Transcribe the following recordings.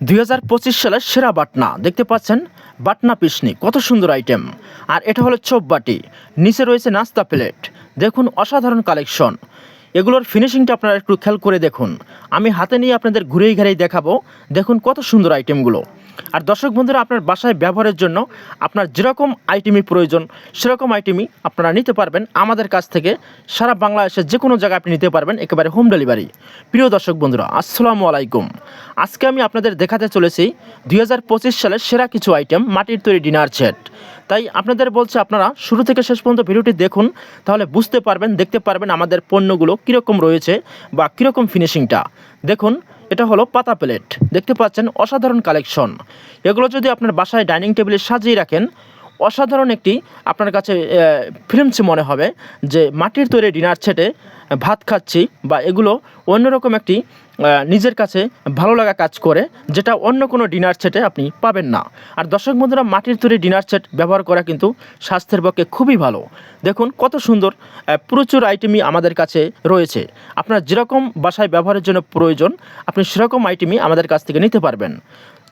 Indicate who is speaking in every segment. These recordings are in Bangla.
Speaker 1: দুই হাজার পঁচিশ সালের সেরা বাটনা। দেখতে পাচ্ছেন, বাটনা পিসনি, কত সুন্দর আইটেম আর এটা হলো চোপ বাটি, নিচে রয়েছে নাস্তা প্লেট। দেখুন, অসাধারণ কালেকশন এগুলোর ফিনিশিংটা আপনারা একটু খেয়াল করে দেখুন। আমি হাতে নিয়ে আপনাদের ঘুরেই ঘেরেই দেখাবো। দেখুন, কত সুন্দর আইটেমগুলো আর দর্শক বন্ধুরা, আপনার বাসায় ব্যবহারের জন্য আপনার যেরকম আইটেমই প্রয়োজন, সেরকম আইটেমই আপনারা নিতে পারবেন। আমাদের কাছ থেকে সারা বাংলাদেশের যে কোনো জায়গায় আপনি নিতে পারবেন, একেবারে হোম ডেলিভারি প্রিয় দর্শক বন্ধুরা, আসসালামু আলাইকুম। আজকে আমি আপনাদের দেখাতে চলেছি দু হাজার পঁচিশ সালের সেরা কিছু আইটেম মাটির তৈরি ডিনার সেট তাই আপনাদের বলছে, আপনারা শুরু থেকে শেষ পর্যন্ত ভিডিওটি দেখুন, তাহলে বুঝতে পারবেন, দেখতে পারবেন আমাদের পণ্যগুলো কীরকম রয়েছে বা কীরকম ফিনিশিংটা দেখুন এটা হলো পাতা প্লেট। দেখতে পাচ্ছেন অসাধারণ কালেকশন। এগুলো যদি আপনার বাসায় ডাইনিং টেবিলে সাজিয়ে রাখেন, অসাধারণ একটি আপনার কাছে ফিল্মস মনে হবে যে মাটির তৈরি ডিনার সেটে ভাত খাচ্ছি বা এগুলো অন্যরকম একটি নিজের কাছে ভালো লাগা কাজ করে, যেটা অন্য কোনো ডিনার সেটে আপনি পাবেন না। আর দর্শক বন্ধুরা, মাটির তৈরি ডিনার সেট ব্যবহার করা কিন্তু স্বাস্থ্যের পক্ষে খুবই ভালো। দেখুন কত সুন্দর প্রচুর আইটেমই আমাদের কাছে রয়েছে। আপনার যেরকম বাসায় ব্যবহারের জন্য প্রয়োজন, আপনি সেরকম আইটেমই আমাদের কাছ থেকে নিতে পারবেন।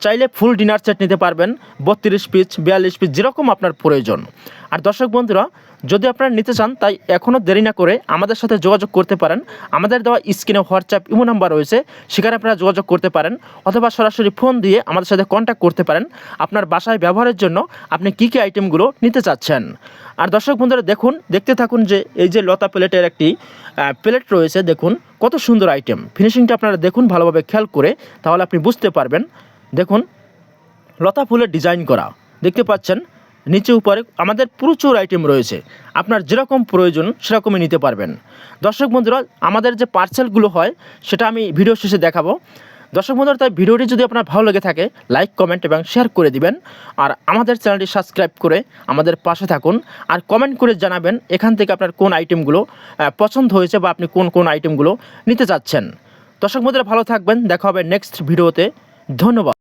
Speaker 1: চাইলে ফুল ডিনার সেট নিতে পারবেন, বত্রিশ পিস বিয়াল্লিশ পিস যেরকম আপনার প্রয়োজন। আর দর্শক বন্ধুরা যদি আপনারা নিতে চান, তাই এখনও দেরি না করে আমাদের সাথে যোগাযোগ করতে পারেন। আমাদের দেওয়া স্ক্রিনে হোয়াটসঅ্যাপ ইমো নাম্বার রয়েছে, সেখানে আপনারা যোগাযোগ করতে পারেন, অথবা সরাসরি ফোন দিয়ে আমাদের সাথে কন্ট্যাক্ট করতে পারেন। আপনার বাসায় ব্যবহারের জন্য আপনি কী কী আইটেমগুলো নিতে চাচ্ছেন। আর দর্শক বন্ধুরা, দেখুন, দেখতে থাকুন যে এই যে লতা প্লেটের একটি প্লেট রয়েছে, দেখুন, কত সুন্দর আইটেম ফিনিশিংটা আপনারা দেখুন ভালোভাবে খেয়াল করে, তাহলে আপনি বুঝতে পারবেন। দেখুন, লতা ফুলের ডিজাইন করা, দেখতে পাচ্ছেন নিচে উপরে আমাদের প্রচুর আইটেম রয়েছে। আপনার যেরকম প্রয়োজন সেরকমই নিতে পারবেন। দর্শক বন্ধুরা, আমাদের যে পার্সেলগুলো হয়, সেটা আমি ভিডিও শেষে দেখাবো। দর্শক বন্ধুরা, তাই ভিডিওটি যদি আপনার ভালো লেগে থাকে লাইক কমেন্ট এবং শেয়ার করে দিবেন। আর আমাদের চ্যানেলটি সাবস্ক্রাইব করে আমাদের পাশে থাকুন। আর কমেন্ট করে জানাবেন এখান থেকে আপনার কোন আইটেমগুলো পছন্দ হয়েছে বা আপনি কোন কোন আইটেমগুলো নিতে চাচ্ছেন। দর্শক বন্ধুরা, ভালো থাকবেন। দেখা হবে নেক্সট ভিডিওতে ধন্যবাদ।